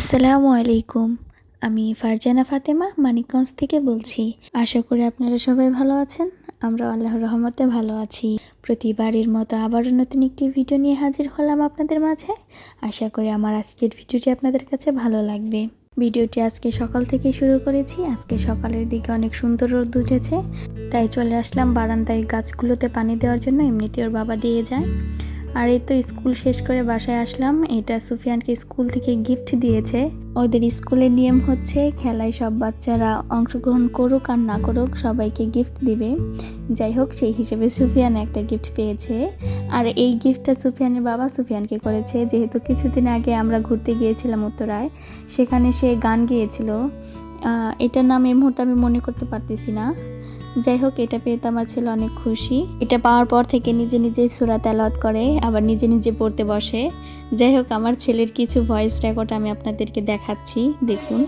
আসসালামু আলাইকুম। আমি ফারজানা ফাতেমা, মানিকগঞ্জ থেকে বলছি। আশা করি আপনারা সবাই ভালো আছেন। আমরা আল্লাহর রহমতে ভালো আছি। প্রতিবারের মতো আবারও নতুন একটি ভিডিও নিয়ে হাজির হলাম আপনাদের মাঝে। আশা করি আমার আজকের ভিডিওটি আপনাদের কাছে ভালো লাগবে। ভিডিওটি আজকে সকাল থেকে শুরু করেছি। আজকে সকালের দিকে অনেক সুন্দর রোদ উঠেছে। তাই চলে আসলাম বারান্দায় গাছগুলোতে পানি দেওয়ার জন্য। এমনিতে ওর বাবা দিয়ে যায়। আর এই তো স্কুল শেষ করে বাসায় আসলাম। এটা সুফিয়ানকে স্কুল থেকে গিফট দিয়েছে। ওদের স্কুলের নিয়ম হচ্ছে খেলায় সব বাচ্চারা অংশগ্রহণ করুক আর না করুক সবাইকে গিফট দিবে। যাই হোক, সেই হিসেবে সুফিয়ান একটা গিফট পেয়েছে। আর এই গিফটটা সুফিয়ানের বাবা সুফিয়ানকে করেছে। যেহেতু কিছুদিন আগে আমরা ঘুরতে গিয়েছিলাম উত্তরায়, সেখানে সে গান গিয়েছিল। এটার নাম এই মুহূর্তে আমি মনে করতে পারতেছি না। যাই হোক, এটা পেয়ে তো আমার ছেলে অনেক খুশি। এটা পাওয়ার পর থেকে নিজে নিজে সুরা তেলাওয়াত করে, আবার নিজে নিজে পড়তে বসে। যাই হোক, আমার ছেলের কিছু ভয়েস রেকর্ড আমি আপনাদেরকে দেখাচ্ছি, দেখুন।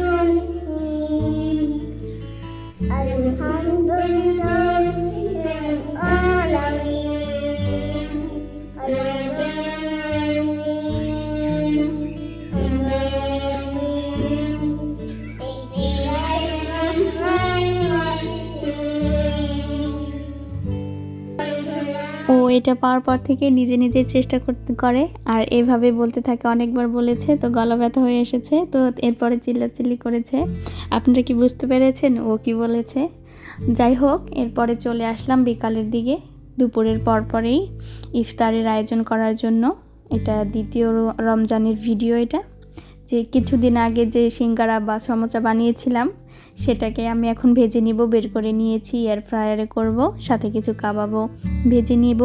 ও এটা পাওয়ার পর থেকে নিজে নিজে চেষ্টা করতে করে। আর এভাবে বলতে থাকে, অনেকবার বলেছে, তো গলা ব্যথা হয়ে এসেছে, তো এরপরে চিল্লাচিল্লি করেছে। আপনারা কি বুঝতে পেরেছেন? ও কি বলেছে? যাই হোক, এরপরে চলে আসলাম বিকালের দিকে, দুপুরের পরপরেই ইফতারের আয়োজন করার জন্য। এটা দ্বিতীয় রমজানের ভিডিও এটা। যে কিছুদিন আগে যে সিঙ্গারা বা সমোচা বানিয়েছিলাম, সেটাকে আমি এখন ভেজে নিব, বের করে নিয়েছি এয়ার ফ্রায়ারে করব, সাথে কিছু কাবাবও ভেজে নিব।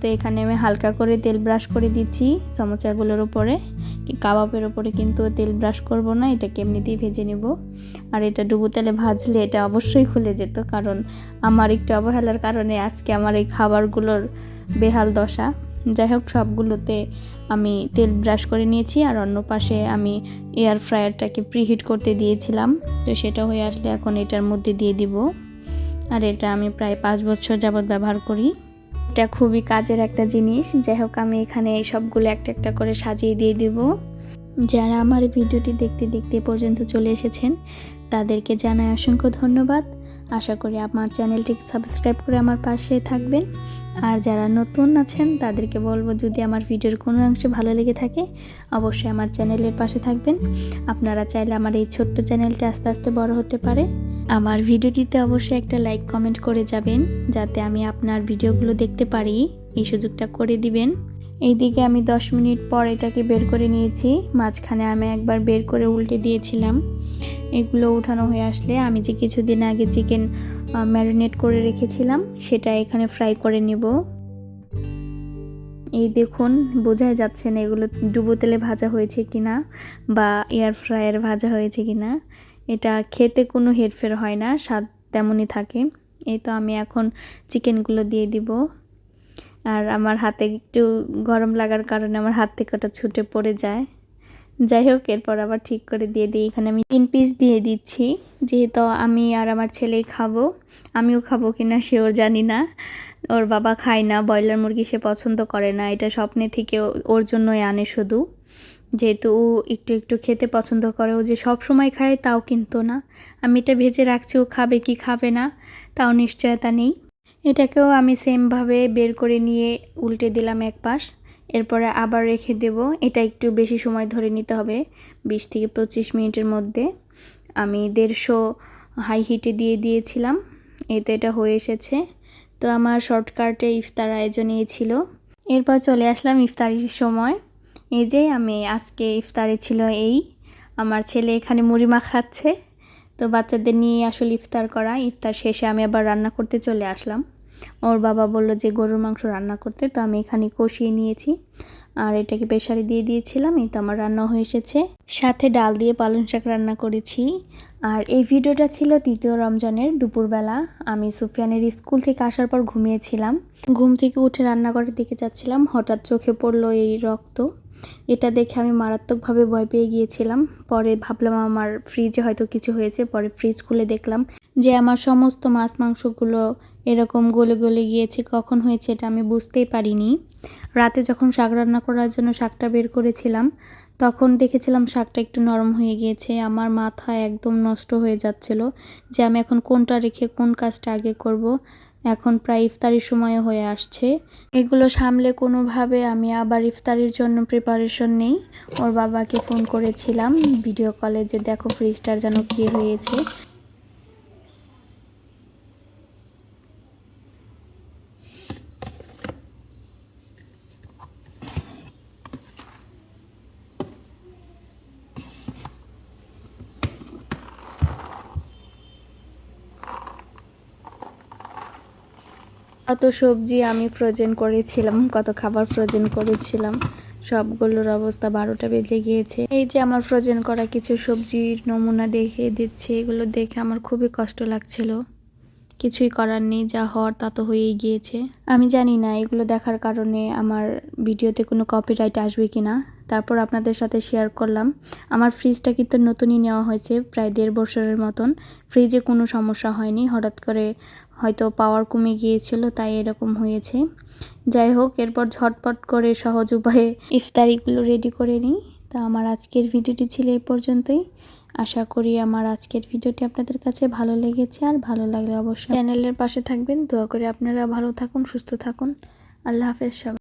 তো এখানে আমি হালকা করে তেল ব্রাশ করে দিচ্ছি সমোচাগুলোর উপরে। কাবাবের উপরে কিন্তু তেল ব্রাশ করব না, এটাকে এমনিতেই ভেজে নিব। আর এটা ডুবো তেলে ভাজলে এটা অবশ্যই খুলে যেত, কারণ আমার একটু অবহেলার কারণে আজকে আমার এই খাবারগুলোর বেহাল দশা। যাই হোক সবগুলোতে আমি তেল ব্রাশ করে নিয়েছি আর অন্য পাশে আমি এয়ার ফ্রায়ারটাকে প্রিহিট করতে দিয়েছিলাম। তো সেটা হয়ে আসলে এখন এটার মধ্যে দিয়ে দিব। আর এটা আমি প্রায় পাঁচ বছর যাবৎ ব্যবহার করি। এটা খুবই কাজের একটা জিনিস। যাই হোক আমি এখানে এই সবগুলো একটা একটা করে সাজিয়ে দিয়ে দিব। যারা আমার ভিডিওটি দেখতে দেখতে পর্যন্ত চলে এসেছেন, তাদেরকে জানাই অসংখ্য ধন্যবাদ। আশা করি আমার চ্যানেলটিকে সাবস্ক্রাইব করে আমার পাশে থাকবেন। আর যারা নতুন আছেন, তাদেরকে বলব যদি আমার ভিডিওর কোনো অংশ ভালো লেগে থাকে, অবশ্যই আমার চ্যানেলের পাশে থাকবেন। আপনারা চাইলে আমার এই ছোট্ট চ্যানেলটি আস্তে আস্তে বড় হতে পারে। আমার ভিডিওটিতে অবশ্যই একটা লাইক, কমেন্ট করে যাবেন, যাতে আমি আপনার ভিডিওগুলো দেখতে পারি। এই সুযোগটা করে দিবেন। এইদিকে আমি দশ মিনিট পর এটাকে বের করে নিয়েছি। মাঝখানে আমি একবার বের করে উল্টে দিয়েছিলাম। এগুলো উঠানো হয়ে আসলে আমি যে কিছুদিন আগে চিকেন ম্যারিনেট করে রেখেছিলাম, সেটা এখানে ফ্রাই করে নেব। এই দেখুন, বোঝাই যাচ্ছে না এগুলো ডুবো তেলে ভাজা হয়েছে কিনা বা এয়ার ফ্রায়ার ভাজা হয়েছে কিনা। এটা খেতে কোনো হেরফের হয় না, স্বাদ তেমনই থাকে। এই তো আমি এখন চিকেনগুলো দিয়ে দিব। আর আমার হাতে একটু গরম লাগার কারণে আমার হাত থেকে ওটা ছুটে পড়ে যায়। যাই হোক, এরপর আবার ঠিক করে দিয়ে দিই। এখানে আমি তিন পিস দিয়ে দিচ্ছি। যেহেতু আমি আর আমার ছেলেই খাব, আমিও খাব কিনা সেও জানি না। ওর বাবা খায় না, ব্রয়লার মুরগি সে পছন্দ করে না। এটা স্বপ্নে থেকে ওর জন্যই আনে শুধু। যেহেতু ও একটু একটু খেতে পছন্দ করে, ও যে সব সময় খায় তাও কিন্তু না। আমি এটা ভেজে রাখছি, ও খাবে কি খাবে না, তাও নিশ্চয়তা নেই। এটাকেও আমি সেমভাবে বের করে নিয়ে উল্টে দিলাম এক পাশ। এরপরে আবার রেখে দেব। এটা একটু বেশি সময় ধরে নিতে হবে, বিশ থেকে পঁচিশ মিনিটের মধ্যে। আমি দেড়শো হাই হিটে দিয়ে দিয়েছিলাম। এতে এটা হয়ে এসেছে। তো আমার শর্টকাটে ইফতার আয়োজন ছিল। এরপর চলে আসলাম ইফতারির সময়। এই যে আমি আজকে ইফতারে ছিল এই। আমার ছেলে এখানে মুড়ি মাখাচ্ছে তো বাচ্চাদের নিয়ে আসলে ইফতার করা। ইফতার শেষে আমি আবার রান্না করতে চলে আসলাম। ওর বাবা বলল যে গরুর মাংস রান্না করতে, তো আমি এখানে কষিয়ে নিয়েছি। আর এটাকে প্রেশারে দিয়ে দিয়েছিলাম, এই তো আমার রান্না হয়ে এসেছে। সাথে ডাল দিয়ে পালং শাক রান্না করেছি। আর এই ভিডিওটা ছিল তৃতীয় রমজানের দুপুরবেলা। আমি সুফিয়ানের স্কুল থেকে আসার পর ঘুমিয়েছিলাম। ঘুম থেকে উঠে রান্নাঘরের দিকে যাচ্ছিলাম। হঠাৎ চোখে পড়ল এই রক্ত। এটা দেখে আমি মারাত্মকভাবে ভয় পেয়ে গিয়েছিলাম। পরে ভাবলাম আমার ফ্রিজে হয়তো কিছু হয়েছে, পরে ফ্রিজ খুলে দেখলাম। যে আমার সমস্ত মাছ মাংসগুলো এরকম গলে গলে গিয়েছে, কখন হয়েছে এটা আমি বুঝতেই পারিনি। রাতে যখন শাক রান্না করার জন্য শাকটা বের করেছিলাম, তখন দেখেছিলাম শাকটা একটু নরম হয়ে গিয়েছে, আমার মাথা একদম নষ্ট হয়ে যাচ্ছিল যে আমি এখন কোনটা রেখে কোন কাজটা আগে করব। এখন প্রায় ইফতারির সময় হয়ে আসছে। এগুলো সামলে কোনোভাবে আমি আবার ইফতারির জন্য প্রিপারেশন নেই। ওর বাবাকে ফোন করেছিলাম ভিডিও কলে যে দেখো ফ্রিজটার যেন কী হয়েছে। কত সবজি আমি ফ্রোজেন করেছিলাম, কত খাবার ফ্রোজেন করেছিলাম, সবগুলোর অবস্থা বারোটা বেজে গিয়েছে। এই যে আমার ফ্রোজেন করা কিছু সবজির নমুনা দেখে দিচ্ছে, এগুলো দেখে আমার খুবই কষ্ট লাগছিল। কিছুই করার নেই, যা হওয়ার তা তো হয়েই গিয়েছে। আমি জানি না, এগুলো দেখার কারণে আমার ভিডিওতে কোনো কপিরাইট আসবে কি না তারপর আপনাদের সাথে শেয়ার করলাম। আমার ফ্রিজটা কিন্তু নতুনই নেওয়া হয়েছে, প্রায় দেড় বছরের মতন। ফ্রিজে কোনো সমস্যা হয়নি, হঠাৎ করে হয়তো পাওয়ার কমে গিয়েছিল, তাই এরকম হয়েছে। যাই হোক, এরপর ঝটপট করে সহজ উপায়ে ইফতারিগুলো রেডি করে নিই। তো আমার আজকের ভিডিওটি ছিল এই পর্যন্তই। আশা করি আমার আজকের ভিডিওটি আপনাদের কাছে ভালো লেগেছে, আর ভালো লাগলে অবশ্যই চ্যানেলের পাশে থাকবেন। দোয়া করে আপনারা ভালো থাকুন, সুস্থ থাকুন। আল্লাহ হাফেজ সবাই।